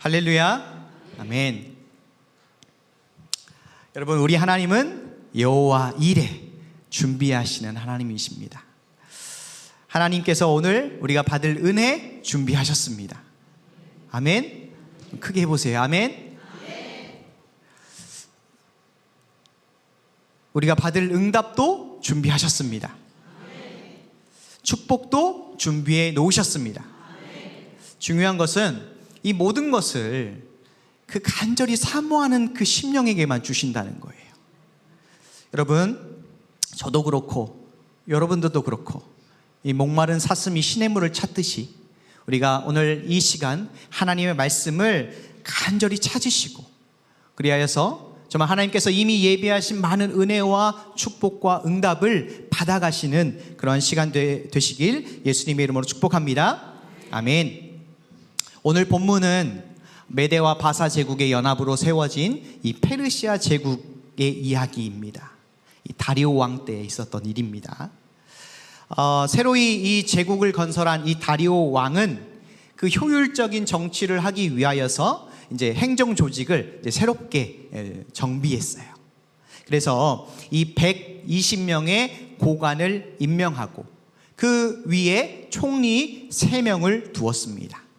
할렐루야. 아멘. 여러분 우리 하나님은 여호와 이레 준비하시는 하나님이십니다. 하나님께서 오늘 우리가 받을 은혜 준비하셨습니다. 아멘. 크게 해보세요. 아멘. 우리가 받을 응답도 준비하셨습니다. 축복도 준비해 놓으셨습니다. 중요한 것은 이 모든 것을 그 간절히 사모하는 그 심령에게만 주신다는 거예요. 여러분, 저도 그렇고 여러분들도 그렇고 이 목마른 사슴이 시냇 물을 찾듯이 우리가 오늘 이 시간 하나님의 말씀을 간절히 찾으시고 그리하여서 정말 하나님께서 이미 예비하신 많은 은혜와 축복과 응답을 받아가시는 그런 시간 되, 되시길 예수님의 이름으로 축복합니다. 아멘. 오늘 본문은 메대와 바사 제국의 연합으로 세워진 이 페르시아 제국의 이야기입니다. 이 다리오 왕 때에 있었던 일입니다. 어, 새로이 이 제국을 건설한 이 다리오 왕은 그 효율적인 정치를 하기 위하여서 이제 행정 조직을 이제 새롭게 에, 정비했어요. 그래서 이 120명의 고관을 임명하고 그 위에 총리 3명을 두었습니다.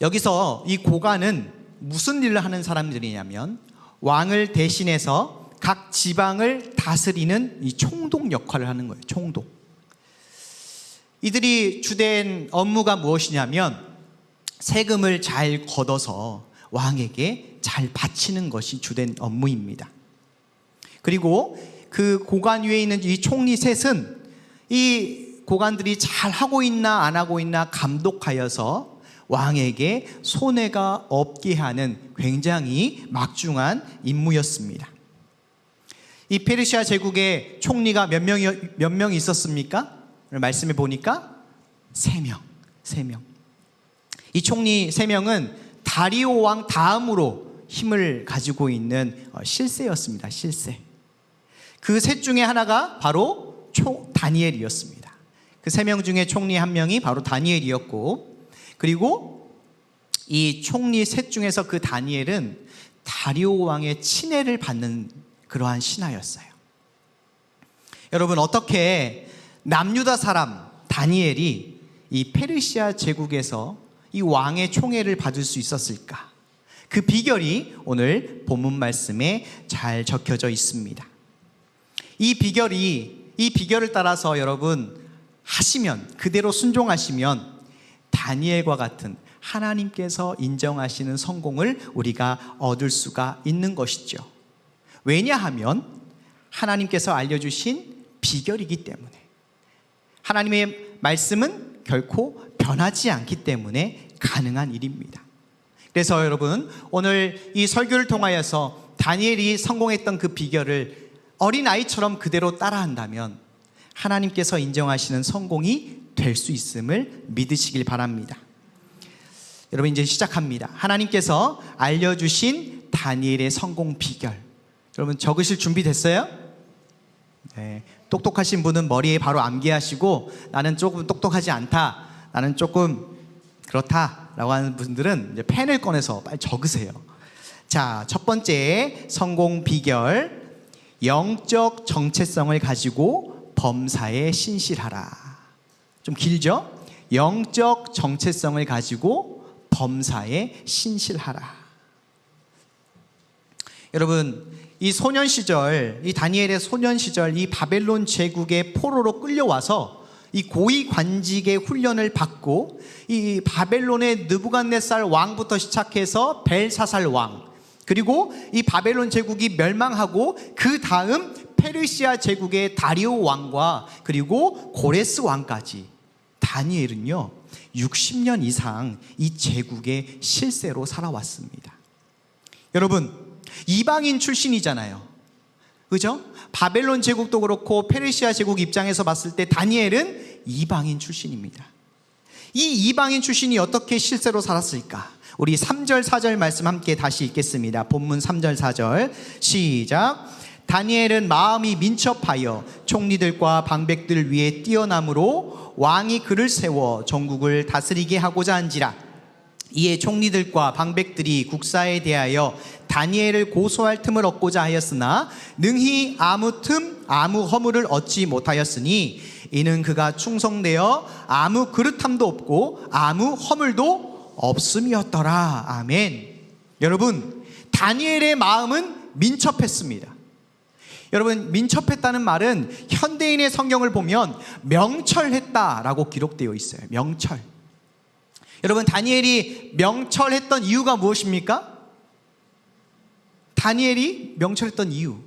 여기서 이 고관은 무슨 일을 하는 사람들이냐면 왕을 대신해서 각 지방을 다스리는 이 총독 역할을 하는 거예요. 총독. 이들이 주된 업무가 무엇이냐면 세금을 잘 걷어서 왕에게 잘 바치는 것이 주된 업무입니다. 그리고 그 고관 위에 있는 이 총리 셋은 이 고관들이 잘 하고 있나 안 하고 있나 감독하여서 왕에게 손해가 없게 하는 굉장히 막중한 임무였습니다. 이 페르시아 제국의 총리가 몇 명이 몇 명이 있었습니까? 말씀해 보니까 세 명, 세 명. 이 총리 세 명은 다리오 왕 다음으로 힘을 가지고 있는 어, 실세였습니다. 실세. 그 셋 중에 하나가 바로 초 다니엘이었습니다. 그 세 명 중에 총리 한 명이 바로 다니엘이었고, 그리고 이 총리 셋 중에서 그 다니엘은 다리오 왕의 친애를 받는 그러한 신하였어요. 여러분 어떻게 남유다 사람 다니엘이 이 페르시아 제국에서 이 왕의 총애를 받을 수 있었을까? 그 비결이 오늘 본문 말씀에 잘 적혀져 있습니다. 이 비결이 이 비결을 따라서 여러분 하시면 그대로 순종하시면 다니엘과 같은 하나님께서 인정하시는 성공을 우리가 얻을 수가 있는 것이죠. 왜냐하면 하나님께서 알려주신 비결이기 때문에 하나님의 말씀은 결코 변하지 않기 때문에 가능한 일입니다. 그래서 여러분 오늘 이 설교를 통하여서 다니엘이 성공했던 그 비결을 어린 아이처럼 그대로 따라한다면 하나님께서 인정하시는 성공이 될 수 있음을 믿으시길 바랍니다. 여러분 이제 시작합니다. 하나님께서 알려주신 다니엘의 성공 비결. 여러분 적으실 준비 됐어요? 네. 똑똑하신 분은 머리에 바로 암기하시고 나는 조금 똑똑하지 않다. 나는 조금 그렇다라고 하는 분들은 이제 펜을 꺼내서 빨리 적으세요. 자, 첫 번째 성공 비결 영적 정체성을 가지고 범사에 신실하라. 좀 길죠? 영적 정체성을 가지고 범사에 신실하라. 여러분, 이 소년 시절, 이 다니엘의 소년 시절, 이 바벨론 제국의 포로로 끌려와서 이 고위 관직의 훈련을 받고 이 바벨론의 느부갓네살 왕부터 시작해서 벨사살 왕 그리고 이 바벨론 제국이 멸망하고 그 다음 페르시아 제국의 다리오 왕과 그리고 고레스 왕까지 다니엘은요 60년 이상 이 제국의 실세로 살아왔습니다. 여러분 이방인 출신이잖아요. 그죠? 바벨론 제국도 그렇고 페르시아 제국 입장에서 봤을 때 다니엘은 이방인 출신입니다. 이 이방인 출신이 어떻게 실세로 살았을까? 우리 3절 4절 말씀 함께 다시 읽겠습니다. 본문 3절 4절 시작. 다니엘은 마음이 민첩하여 총리들과 방백들 위에 뛰어남으로 왕이 그를 세워 전국을 다스리게 하고자 한지라. 이에 총리들과 방백들이 국사에 대하여 다니엘을 고소할 틈을 얻고자 하였으나 능히 아무 틈 아무 허물을 얻지 못하였으니 이는 그가 충성되어 아무 그릇함도 없고 아무 허물도 없음이었더라. 아멘. 여러분 다니엘의 마음은 민첩했습니다 여러분 민첩했다는 말은 현대인의 성경을 보면 명철했다라고 기록되어 있어요 명철 여러분 다니엘이 명철했던 이유가 무엇입니까? 다니엘이 명철했던 이유.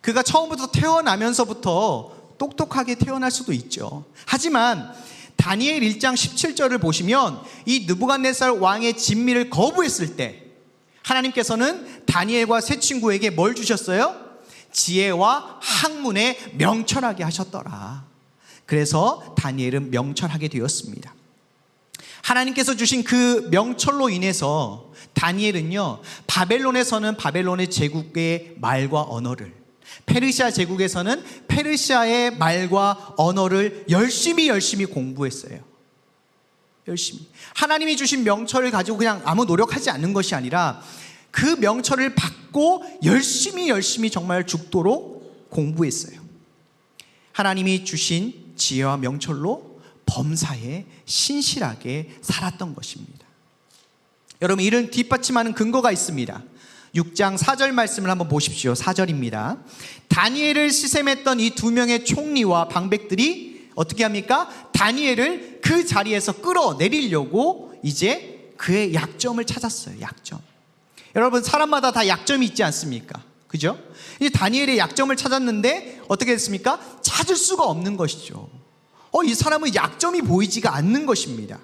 그가 처음부터 태어나면서부터 똑똑하게 태어날 수도 있죠. 하지만 다니엘 1장 17절을 보시면 이 느부갓네살 왕의 진미를 거부했을 때 하나님께서는 다니엘과 세 친구에게 뭘 주셨어요? 지혜와 학문에 명철하게 하셨더라. 그래서 다니엘은 명철하게 되었습니다. 하나님께서 주신 그 명철로 인해서 다니엘은요, 바벨론에서는 바벨론의 제국의 말과 언어를, 페르시아 제국에서는 페르시아의 말과 언어를 열심히 열심히 공부했어요. 열심히. 하나님이 주신 명철을 가지고 그냥 아무 노력하지 않는 것이 아니라 그 명철을 받고 열심히 열심히 정말 죽도록 공부했어요. 하나님이 주신 지혜와 명철로 범사에 신실하게 살았던 것입니다. 여러분, 이런 뒷받침하는 근거가 있습니다. 6장 4절 말씀을 한번 보십시오. 4절입니다. 다니엘을 시샘했던 이 두 명의 총리와 방백들이 어떻게 합니까? 다니엘을 그 자리에서 끌어내리려고 이제 그의 약점을 찾았어요. 약점. 여러분, 사람마다 다 약점이 있지 않습니까? 그죠? 이 다니엘의 약점을 찾았는데 어떻게 됐습니까? 찾을 수가 없는 것이죠. 어, 이 사람은 약점이 보이지가 않는 것입니다.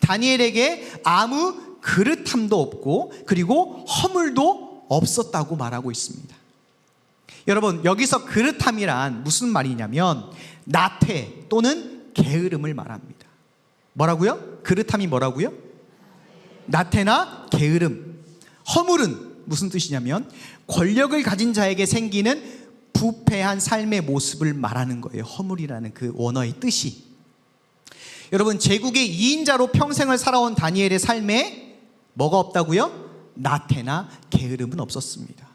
다니엘에게 아무 그릇함도 없고 그리고 허물도 없었다고 말하고 있습니다. 여러분, 여기서 그릇함이란 무슨 말이냐면 나태 또는 게으름을 말합니다. 뭐라고요? 그릇함이 뭐라고요? 나태나 게으름. 허물은 무슨 뜻이냐면 권력을 가진 자에게 생기는 부패한 삶의 모습을 말하는 거예요. 허물이라는 그 원어의 뜻이. 여러분, 제국의 2인자로 평생을 살아온 다니엘의 삶에 뭐가 없다고요? 나태나 게으름은 없었습니다.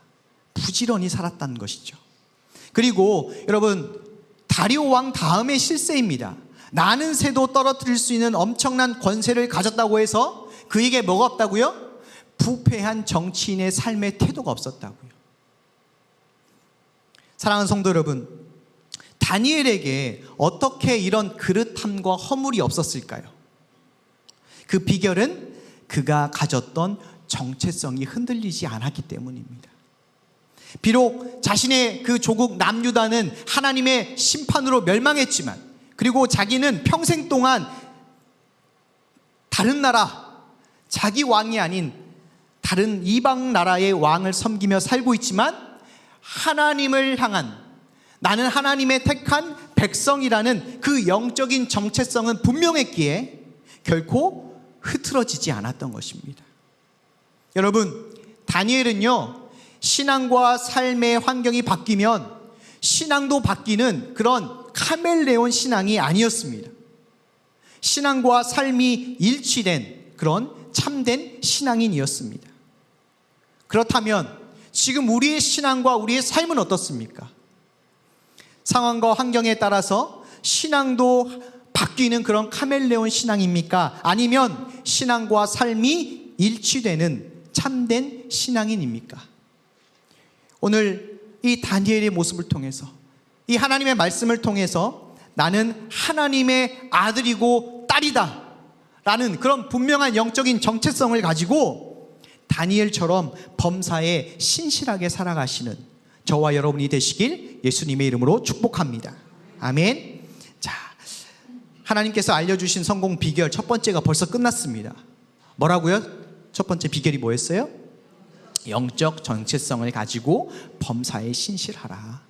부지런히 살았다는 것이죠. 그리고 여러분, 다리오 왕 다음의 실세입니다. 나는 새도 떨어뜨릴 수 있는 엄청난 권세를 가졌다고 해서 그에게 뭐가 없다고요? 부패한 정치인의 삶의 태도가 없었다고요. 사랑하는 성도 여러분, 다니엘에게 어떻게 이런 그릇함과 허물이 없었을까요? 그 비결은 그가 가졌던 정체성이 흔들리지 않았기 때문입니다. 비록 자신의 그 조국 남유다는 하나님의 심판으로 멸망했지만, 그리고 자기는 평생 동안 다른 나라, 자기 왕이 아닌 다른 이방 나라의 왕을 섬기며 살고 있지만, 하나님을 향한 나는 하나님의 택한 백성이라는 그 영적인 정체성은 분명했기에 결코 흐트러지지 않았던 것입니다. 여러분, 다니엘은요, 신앙과 삶의 환경이 바뀌면 신앙도 바뀌는 그런 카멜레온 신앙이 아니었습니다. 신앙과 삶이 일치된 그런 참된 신앙인이었습니다. 그렇다면 지금 우리의 신앙과 우리의 삶은 어떻습니까? 상황과 환경에 따라서 신앙도 바뀌는 그런 카멜레온 신앙입니까? 아니면 신앙과 삶이 일치되는 참된 신앙인입니까? 오늘 이 다니엘의 모습을 통해서 이 하나님의 말씀을 통해서 나는 하나님의 아들이고 딸이다 라는 그런 분명한 영적인 정체성을 가지고 다니엘처럼 범사에 신실하게 살아가시는 저와 여러분이 되시길 예수님의 이름으로 축복합니다. 아멘. 자, 하나님께서 알려주신 성공 비결 첫 번째가 벌써 끝났습니다. 뭐라고요? 첫 번째 비결이 뭐였어요? 영적 정체성을 가지고 범사에 신실하라.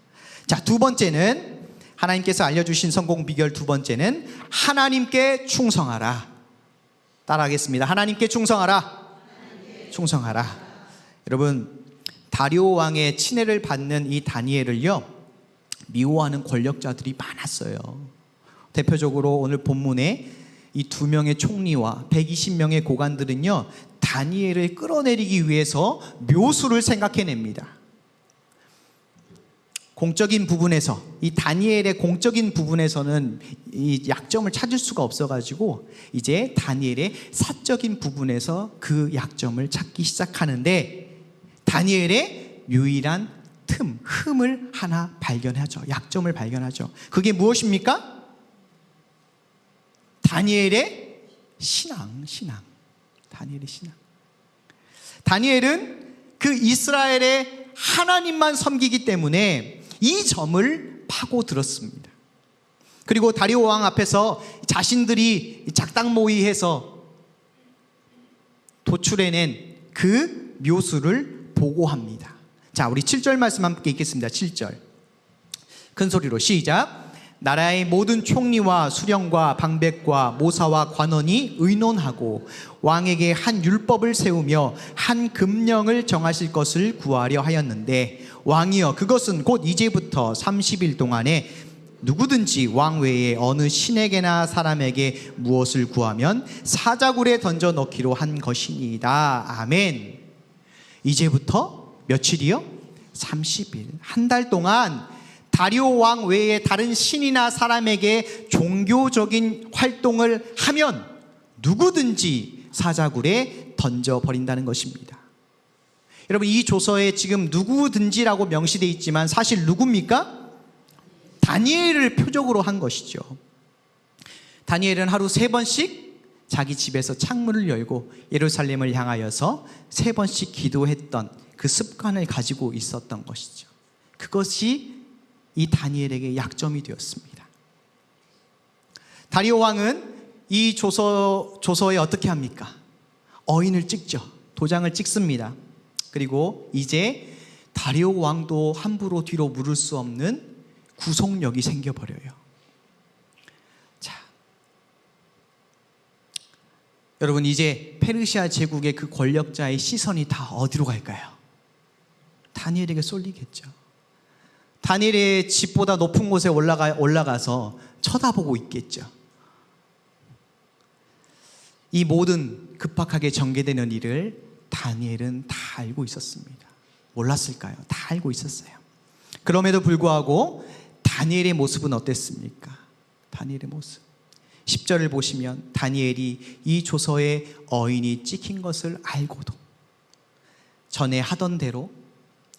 자, 두 번째는 하나님께서 알려주신 성공 비결 두 번째는 하나님께 충성하라. 따라하겠습니다. 하나님께 충성하라. 충성하라. 여러분, 다리오 왕의 친애를 받는 이 다니엘을요, 미워하는 권력자들이 많았어요. 대표적으로 오늘 본문에 이 두 명의 총리와 120명의 고관들은요, 다니엘을 끌어내리기 위해서 묘수를 생각해냅니다. 공적인 부분에서 이 다니엘의 공적인 부분에서는 이 약점을 찾을 수가 없어가지고 이제 다니엘의 사적인 부분에서 그 약점을 찾기 시작하는데 다니엘의 유일한 틈, 흠을 하나 발견하죠. 약점을 발견하죠. 그게 무엇입니까? 다니엘의 신앙, 신앙. 다니엘의 신앙. 다니엘은 그 이스라엘의 하나님만 섬기기 때문에 이 점을 파고들었습니다. 그리고 다리오 왕 앞에서 자신들이 작당 모의해서 도출해낸 그 묘수를 보고합니다. 자, 우리 7절 말씀 함께 읽겠습니다. 7절. 큰 소리로 시작. 나라의 모든 총리와 수령과 방백과 모사와 관원이 의논하고 왕에게 한 율법을 세우며 한 금령을 정하실 것을 구하려 하였는데 왕이여 그것은 곧 이제부터 30일 동안에 누구든지 왕 외에 어느 신에게나 사람에게 무엇을 구하면 사자굴에 던져 넣기로 한 것이니이다. 아멘. 이제부터 며칠이요? 30일. 한 달 동안 다리오 왕 외에 다른 신이나 사람에게 종교적인 활동을 하면 누구든지 사자굴에 던져 버린다는 것입니다. 여러분 이 조서에 지금 누구든지라고 명시되어 있지만 사실 누굽니까? 다니엘을 표적으로 한 것이죠. 다니엘은 하루 세 번씩 자기 집에서 창문을 열고 예루살렘을 향하여서 세 번씩 기도했던 그 습관을 가지고 있었던 것이죠. 그것이 이 다니엘에게 약점이 되었습니다. 다리오 왕은 이 조서 조서에 어떻게 합니까? 어인을 찍죠. 도장을 찍습니다. 그리고 이제 다리오 왕도 함부로 뒤로 물을 수 없는 구속력이 생겨버려요. 자, 여러분 이제 페르시아 제국의 그 권력자의 시선이 다 어디로 갈까요? 다니엘에게 쏠리겠죠. 다니엘의 집보다 높은 곳에 올라가 올라가서 쳐다보고 있겠죠. 이 모든 급박하게 전개되는 일을 다니엘은 다 알고 있었습니다. 몰랐을까요? 다 알고 있었어요. 그럼에도 불구하고 다니엘의 모습은 어땠습니까? 다니엘의 모습. 10절을 보시면 다니엘이 이 조서에 어인이 찍힌 것을 알고도 전에 하던 대로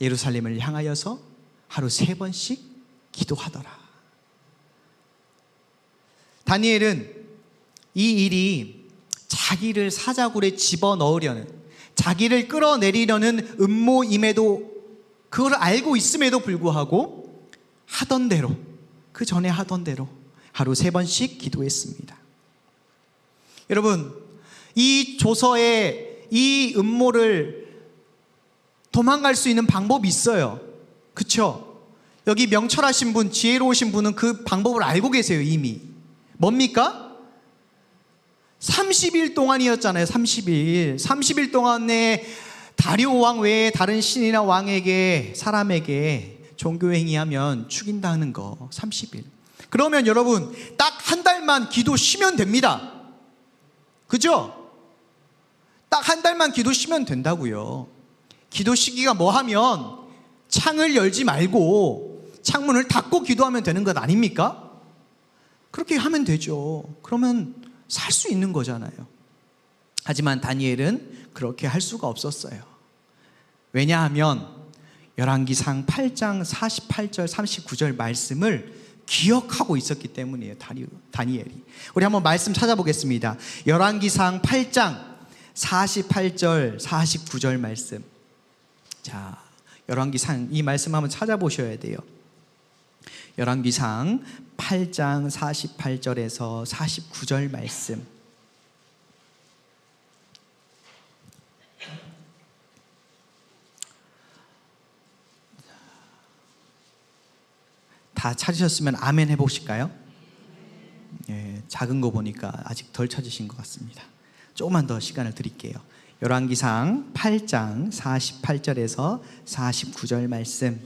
예루살렘을 향하여서 하루 세 번씩 기도하더라. 다니엘은 이 일이 자기를 사자굴에 집어 넣으려는 자기를 끌어내리려는 음모임에도 그걸 알고 있음에도 불구하고 하던 대로 그 전에 하던 대로 하루 세 번씩 기도했습니다. 여러분 이 조서에 이 음모를 도망갈 수 있는 방법이 있어요. 그쵸? 여기 명철하신 분, 지혜로우신 분은 그 방법을 알고 계세요, 이미. 뭡니까? 30일 동안이었잖아요, 30일. 30일 동안에 다리오 왕 외에 다른 신이나 왕에게, 사람에게 종교행위하면 죽인다는 거, 30일. 그러면 여러분, 딱 한 달만 기도 쉬면 됩니다. 그죠? 딱 한 달만 기도 쉬면 된다고요. 기도 시기가 뭐 하면 창을 열지 말고 창문을 닫고 기도하면 되는 것 아닙니까? 그렇게 하면 되죠. 그러면 살 수 있는 거잖아요. 하지만 다니엘은 그렇게 할 수가 없었어요. 왜냐하면 열왕기상 8장 48절 39절 말씀을 기억하고 있었기 때문이에요. 다니엘이. 우리 한번 말씀 찾아보겠습니다. 열왕기상 8장 48절 49절 말씀. 자, 열왕기상 이 말씀 한번 찾아보셔야 돼요. 열왕기상 8장 48절에서 49절 말씀. 다 찾으셨으면 아멘 해보실까요? 예, 작은 거 보니까 아직 덜 찾으신 것 같습니다. 조금만 더 시간을 드릴게요. 열왕기상 8장 48절에서 49절 말씀.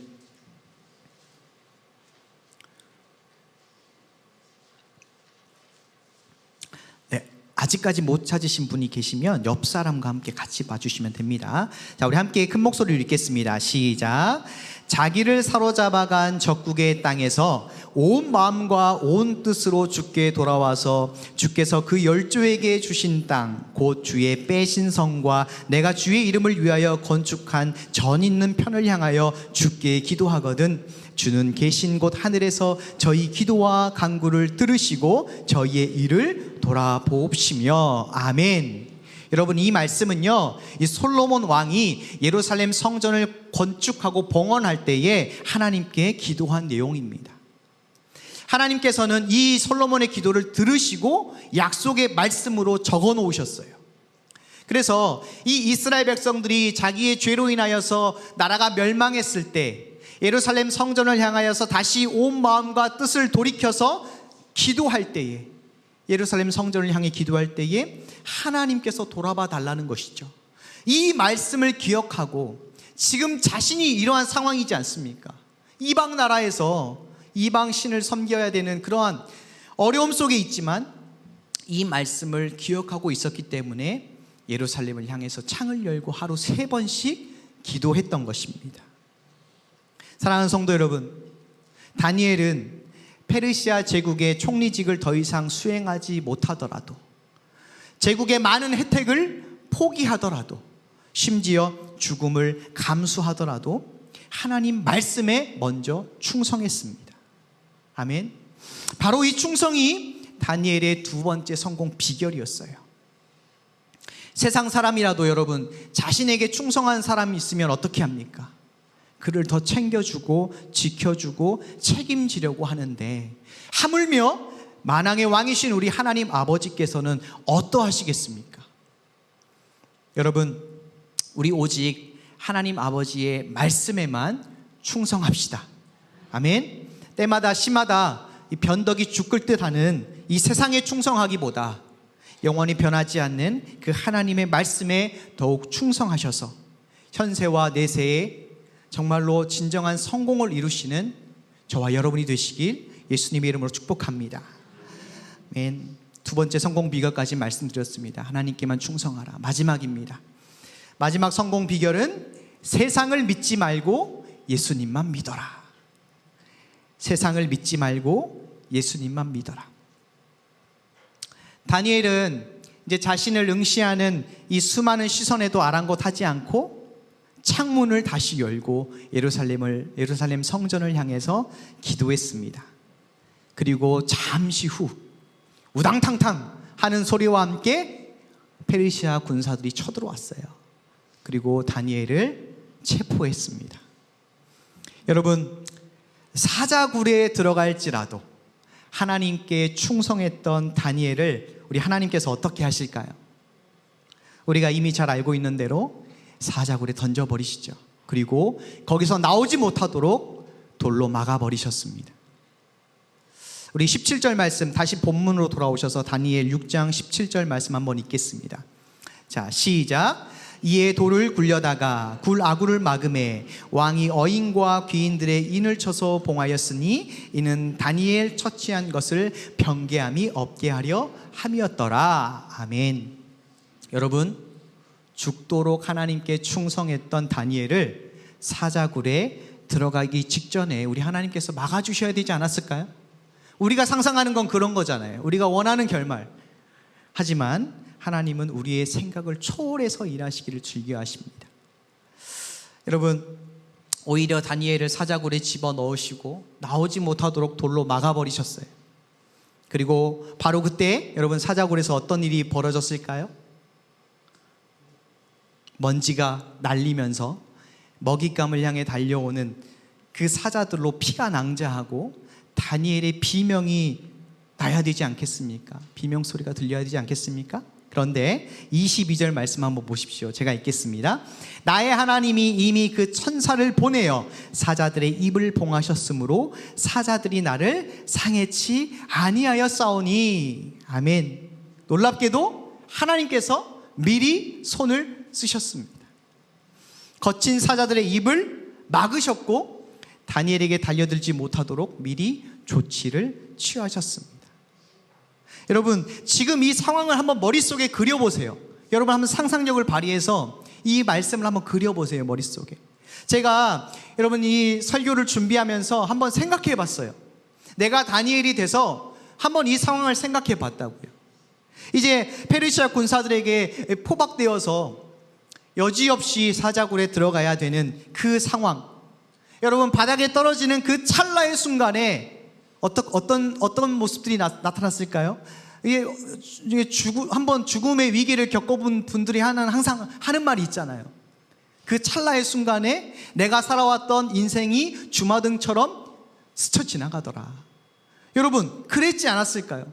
네, 아직까지 못 찾으신 분이 계시면 옆 사람과 함께 같이 봐주시면 됩니다. 자, 우리 함께 큰 목소리로 읽겠습니다. 시작. 자기를 사로잡아간 적국의 땅에서 온 마음과 온 뜻으로 주께 돌아와서 주께서 그 열조에게 주신 땅, 곧 주의 빼신 성과 내가 주의 이름을 위하여 건축한 전 있는 편을 향하여 주께 기도하거든 주는 계신 곳 하늘에서 저희 기도와 간구를 들으시고 저희의 일을 돌아보옵시며 아멘. 여러분 이 말씀은요. 이 솔로몬 왕이 예루살렘 성전을 건축하고 봉헌할 때에 하나님께 기도한 내용입니다. 하나님께서는 이 솔로몬의 기도를 들으시고 약속의 말씀으로 적어 놓으셨어요. 그래서 이 이스라엘 백성들이 자기의 죄로 인하여서 나라가 멸망했을 때 예루살렘 성전을 향하여서 다시 온 마음과 뜻을 돌이켜서 기도할 때에 예루살렘 성전을 향해 기도할 때에 하나님께서 돌아봐 달라는 것이죠. 이 말씀을 기억하고 지금 자신이 이러한 상황이지 않습니까? 이방 나라에서 이방 신을 섬겨야 되는 그러한 어려움 속에 있지만 이 말씀을 기억하고 있었기 때문에 예루살렘을 향해서 창을 열고 하루 세 번씩 기도했던 것입니다. 사랑하는 성도 여러분, 다니엘은 페르시아 제국의 총리직을 더 이상 수행하지 못하더라도 제국의 많은 혜택을 포기하더라도 심지어 죽음을 감수하더라도 하나님 말씀에 먼저 충성했습니다. 아멘. 바로 이 충성이 다니엘의 두 번째 성공 비결이었어요. 세상 사람이라도 여러분 자신에게 충성한 사람이 있으면 어떻게 합니까? 그를 더 챙겨주고 지켜주고 책임지려고 하는데 하물며 만왕의 왕이신 우리 하나님 아버지께서는 어떠하시겠습니까? 여러분, 우리 오직 하나님 아버지의 말씀에만 충성합시다. 아멘. 때마다 시마다 이 변덕이 죽을 듯 하는 이 세상에 충성하기보다 영원히 변하지 않는 그 하나님의 말씀에 더욱 충성하셔서 현세와 내세에 정말로 진정한 성공을 이루시는 저와 여러분이 되시길 예수님의 이름으로 축복합니다. 맨두 번째 성공 비결까지 말씀드렸습니다. 하나님께만 충성하라. 마지막입니다. 마지막 성공 비결은 세상을 믿지 말고 예수님만 믿어라. 세상을 믿지 말고 예수님만 믿어라. 다니엘은 이제 자신을 응시하는 이 수많은 시선에도 아랑곳하지 않고 창문을 다시 열고 예루살렘을 예루살렘 성전을 향해서 기도했습니다. 그리고 잠시 후 우당탕탕 하는 소리와 함께 페르시아 군사들이 쳐들어왔어요. 그리고 다니엘을 체포했습니다. 여러분 사자굴에 들어갈지라도 하나님께 충성했던 다니엘을 우리 하나님께서 어떻게 하실까요? 우리가 이미 잘 알고 있는 대로 사자굴에 던져버리시죠. 그리고 거기서 나오지 못하도록 돌로 막아버리셨습니다. 우리 17절 말씀 다시 본문으로 돌아오셔서 다니엘 6장 17절 말씀 한번 읽겠습니다. 자, 시작. 이에 돌을 굴려다가 굴 아구를 막음에 왕이 어인과 귀인들의 인을 쳐서 봉하였으니 이는 다니엘 처치한 것을 변개함이 없게 하려 함이었더라. 아멘. 여러분 죽도록 하나님께 충성했던 다니엘을 사자굴에 들어가기 직전에 우리 하나님께서 막아주셔야 되지 않았을까요? 우리가 상상하는 건 그런 거잖아요. 우리가 원하는 결말. 하지만 하나님은 우리의 생각을 초월해서 일하시기를 즐겨 하십니다. 여러분, 오히려 다니엘을 사자굴에 집어 넣으시고 나오지 못하도록 돌로 막아버리셨어요. 그리고 바로 그때 여러분 사자굴에서 어떤 일이 벌어졌을까요? 먼지가 날리면서 먹잇감을 향해 달려오는 그 사자들로 피가 낭자하고 다니엘의 비명이 나야 되지 않겠습니까? 비명 소리가 들려야 되지 않겠습니까? 그런데 22절 말씀 한번 보십시오. 제가 읽겠습니다. 나의 하나님이 이미 그 천사를 보내어 사자들의 입을 봉하셨으므로 사자들이 나를 상해치 아니하여 싸우니 아멘. 놀랍게도 하나님께서 미리 손을 쓰셨습니다. 거친 사자들의 입을 막으셨고 다니엘에게 달려들지 못하도록 미리 조치를 취하셨습니다. 여러분, 지금 이 상황을 한번 머릿속에 그려보세요. 여러분 한번 상상력을 발휘해서 이 말씀을 한번 그려보세요, 머릿속에. 제가 여러분 이 설교를 준비하면서 한번 생각해 봤어요. 내가 다니엘이 돼서 한번 이 상황을 생각해 봤다고요. 이제 페르시아 군사들에게 포박되어서 여지없이 사자굴에 들어가야 되는 그 상황. 여러분 바닥에 떨어지는 그 찰나의 순간에 어떤 어떤 어떤 모습들이 나, 나타났을까요? 이게, 이게 죽음 한번 죽음의 위기를 겪어본 분들이 하는 항상 하는 말이 있잖아요. 그 찰나의 순간에 내가 살아왔던 인생이 주마등처럼 스쳐 지나가더라. 여러분 그랬지 않았을까요?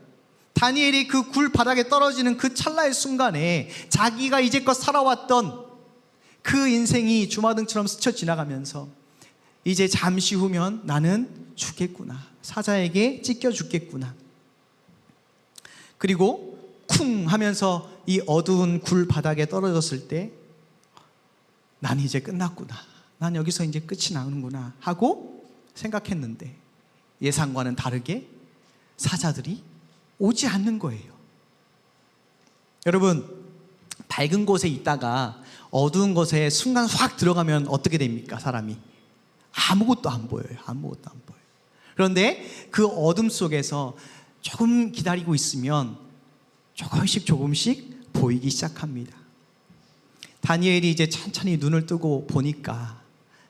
다니엘이 그 굴 바닥에 떨어지는 그 찰나의 순간에 자기가 이제껏 살아왔던 그 인생이 주마등처럼 스쳐 지나가면서 이제 잠시 후면 나는 죽겠구나. 사자에게 찢겨 죽겠구나. 그리고 쿵 하면서 이 어두운 굴 바닥에 떨어졌을 때 난 이제 끝났구나. 난 여기서 이제 끝이 나는구나 하고 생각했는데 예상과는 다르게 사자들이 오지 않는 거예요. 여러분, 밝은 곳에 있다가 어두운 곳에 순간 확 들어가면 어떻게 됩니까, 사람이? 아무것도 안 보여요. 아무것도 안 보여요. 그런데 그 어둠 속에서 조금 기다리고 있으면 조금씩 조금씩 보이기 시작합니다. 다니엘이 이제 천천히 눈을 뜨고 보니까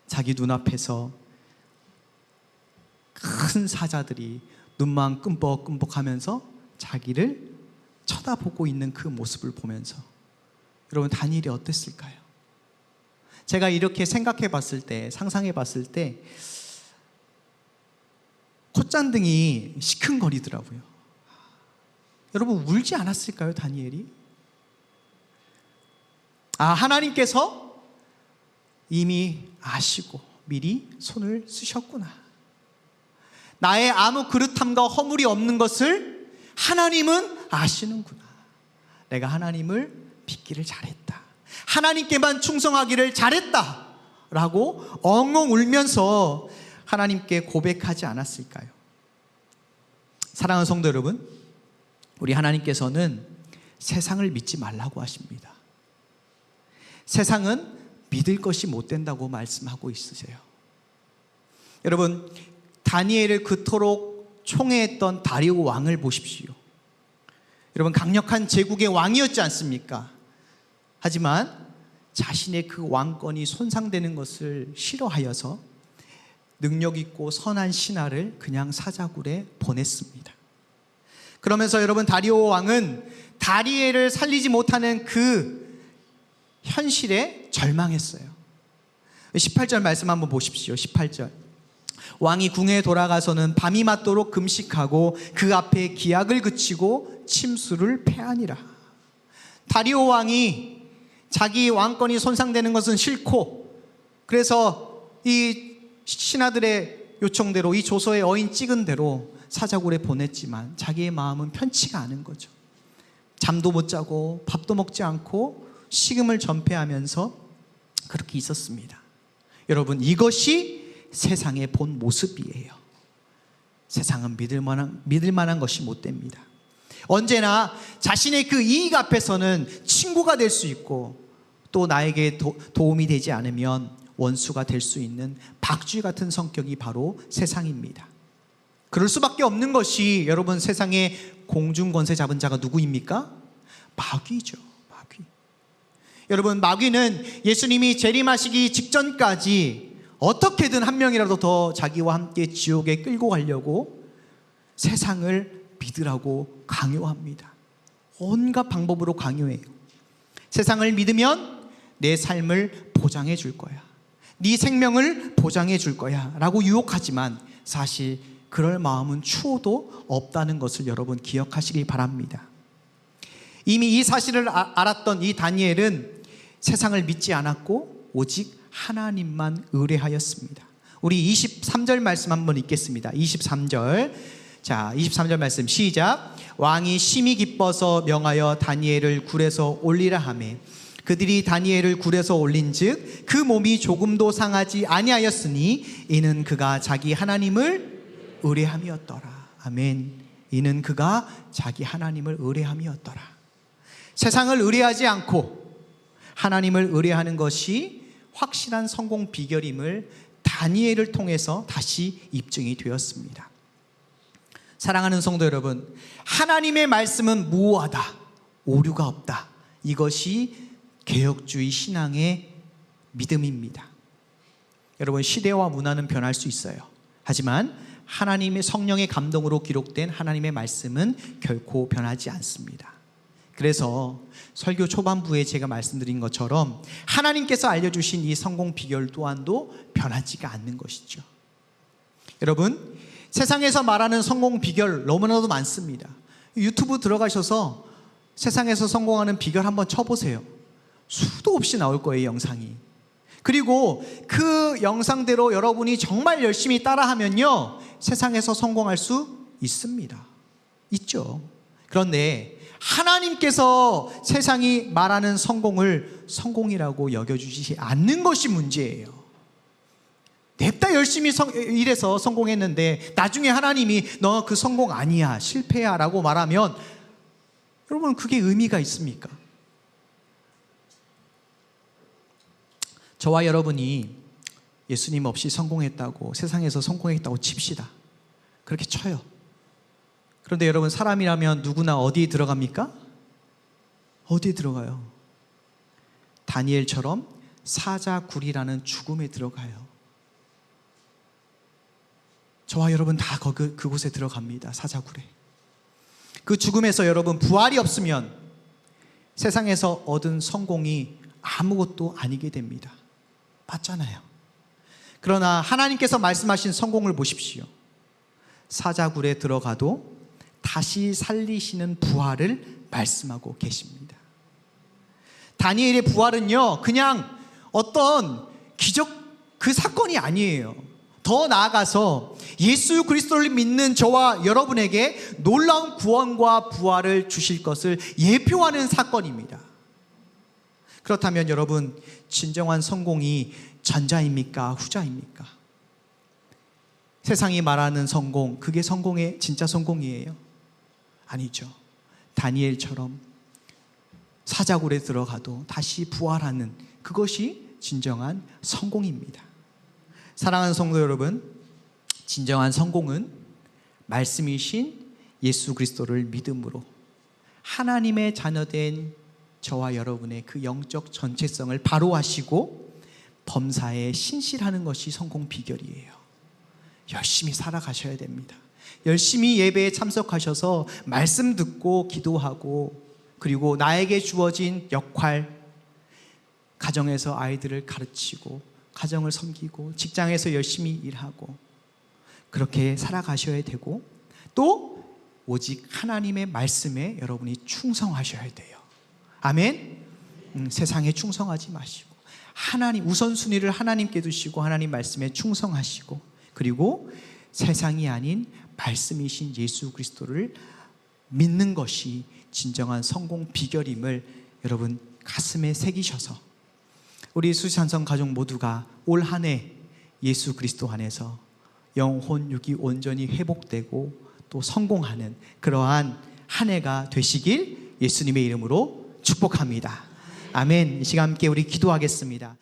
자기 눈앞에서 큰 사자들이 눈만 끔뻑끔뻑 하면서 자기를 쳐다보고 있는 그 모습을 보면서 여러분 다니엘이 어땠을까요? 제가 이렇게 생각해 봤을 때, 상상해 봤을 때 콧잔등이 시큰거리더라고요. 여러분 울지 않았을까요, 다니엘이? 아, 하나님께서 이미 아시고 미리 손을 쓰셨구나. 나의 아무 그릇함과 허물이 없는 것을 하나님은 아시는구나. 내가 하나님을 믿기를 잘했다. 하나님께만 충성하기를 잘했다. 라고 엉엉 울면서 하나님께 고백하지 않았을까요? 사랑하는 성도 여러분, 우리 하나님께서는 세상을 믿지 말라고 하십니다. 세상은 믿을 것이 못 된다고 말씀하고 있으세요. 여러분, 다니엘을 그토록 총애했던 다리오 왕을 보십시오. 여러분, 강력한 제국의 왕이었지 않습니까? 하지만 자신의 그 왕권이 손상되는 것을 싫어하여서 능력 있고 선한 신하를 그냥 사자굴에 보냈습니다. 그러면서 여러분 다리오 왕은 다리엘을 살리지 못하는 그 현실에 절망했어요. 18절 말씀 한번 보십시오. 18절. 왕이 궁에 돌아가서는 밤이 맞도록 금식하고 그 앞에 기약을 그치고 침수를 패하니라. 다리오 왕이 자기 왕권이 손상되는 것은 싫고 그래서 이 신하들의 요청대로 이 조서에 어인 찍은 대로 사자굴에 보냈지만 자기의 마음은 편치가 않은 거죠. 잠도 못 자고 밥도 먹지 않고 식음을 전폐하면서 그렇게 있었습니다. 여러분 이것이 세상의 본 모습이에요. 세상은 믿을 만한 믿을 만한 것이 못 됩니다. 언제나 자신의 그 이익 앞에서는 친구가 될 수 있고 또 나에게 도, 도움이 되지 않으면 원수가 될 수 있는 박쥐 같은 성격이 바로 세상입니다. 그럴 수밖에 없는 것이 여러분 세상에 공중 권세 잡은 자가 누구입니까? 마귀죠. 마귀. 여러분 마귀는 예수님이 재림하시기 직전까지 어떻게든 한 명이라도 더 자기와 함께 지옥에 끌고 가려고 세상을 믿으라고 강요합니다. 온갖 방법으로 강요해요. 세상을 믿으면 내 삶을 보장해 줄 거야. 네 생명을 보장해 줄 거야. 라고 유혹하지만 사실 그럴 마음은 추호도 없다는 것을 여러분 기억하시기 바랍니다. 이미 이 사실을 아- 알았던 이 다니엘은 세상을 믿지 않았고 오직 하나님만 의뢰하였습니다. 우리 23절 말씀 한번 읽겠습니다. 23절. 자, 23절 말씀 시작. 왕이 심히 기뻐서 명하여 다니엘을 굴에서 올리라 하매 그들이 다니엘을 굴에서 올린즉 그 몸이 조금도 상하지 아니하였으니 이는 그가 자기 하나님을 의뢰함이었더라. 아멘. 이는 그가 자기 하나님을 의뢰함이었더라. 세상을 의뢰하지 않고 하나님을 의뢰하는 것이 확실한 성공 비결임을 다니엘을 통해서 다시 입증이 되었습니다. 사랑하는 성도 여러분, 하나님의 말씀은 무오하다, 오류가 없다. 이것이 개혁주의 신앙의 믿음입니다. 여러분, 시대와 문화는 변할 수 있어요. 하지만 하나님의 성령의 감동으로 기록된 하나님의 말씀은 결코 변하지 않습니다. 그래서 설교 초반부에 제가 말씀드린 것처럼 하나님께서 알려주신 이 성공 비결 또한도 변하지가 않는 것이죠. 여러분, 세상에서 말하는 성공 비결 너무나도 많습니다. 유튜브 들어가셔서 세상에서 성공하는 비결 한번 쳐보세요. 수도 없이 나올 거예요, 영상이. 그리고 그 영상대로 여러분이 정말 열심히 따라하면요, 세상에서 성공할 수 있습니다. 있죠. 그런데 하나님께서 세상이 말하는 성공을 성공이라고 여겨주시지 않는 것이 문제예요. 냅다 열심히 성, 일해서 성공했는데 나중에 하나님이 너 그 성공 아니야 실패야 라고 말하면 여러분 그게 의미가 있습니까? 저와 여러분이 예수님 없이 성공했다고 세상에서 성공했다고 칩시다. 그렇게 쳐요. 그런데 여러분 사람이라면 누구나 어디에 들어갑니까? 어디에 들어가요? 다니엘처럼 사자굴이라는 죽음에 들어가요. 저와 여러분 다 거기, 그곳에 들어갑니다. 사자굴에. 그 죽음에서 여러분 부활이 없으면 세상에서 얻은 성공이 아무것도 아니게 됩니다. 맞잖아요. 그러나 하나님께서 말씀하신 성공을 보십시오. 사자굴에 들어가도 다시 살리시는 부활을 말씀하고 계십니다. 다니엘의 부활은요, 그냥 어떤 기적 그 사건이 아니에요. 더 나아가서 예수 그리스도를 믿는 저와 여러분에게 놀라운 구원과 부활을 주실 것을 예표하는 사건입니다. 그렇다면 여러분, 진정한 성공이 전자입니까? 후자입니까? 세상이 말하는 성공, 그게 성공의 진짜 성공이에요? 아니죠. 다니엘처럼 사자굴에 들어가도 다시 부활하는 그것이 진정한 성공입니다. 사랑하는 성도 여러분, 진정한 성공은 말씀이신 예수 그리스도를 믿음으로 하나님의 자녀된 저와 여러분의 그 영적 전체성을 바로 하시고 범사에 신실하는 것이 성공 비결이에요. 열심히 살아가셔야 됩니다. 열심히 예배에 참석하셔서 말씀 듣고 기도하고 그리고 나에게 주어진 역할 가정에서 아이들을 가르치고 가정을 섬기고 직장에서 열심히 일하고 그렇게 살아가셔야 되고 또 오직 하나님의 말씀에 여러분이 충성하셔야 돼요. 아멘. 음, 세상에 충성하지 마시고 하나님 우선순위를 하나님께 두시고 하나님 말씀에 충성하시고 그리고 세상이 아닌 말씀이신 예수 그리스도를 믿는 것이 진정한 성공 비결임을 여러분 가슴에 새기셔서 우리 수산성 가족 모두가 올 한 해 예수 그리스도 안에서 영혼 육이 온전히 회복되고 또 성공하는 그러한 한 해가 되시길 예수님의 이름으로 축복합니다. 아멘. 이 시간 함께 우리 기도하겠습니다.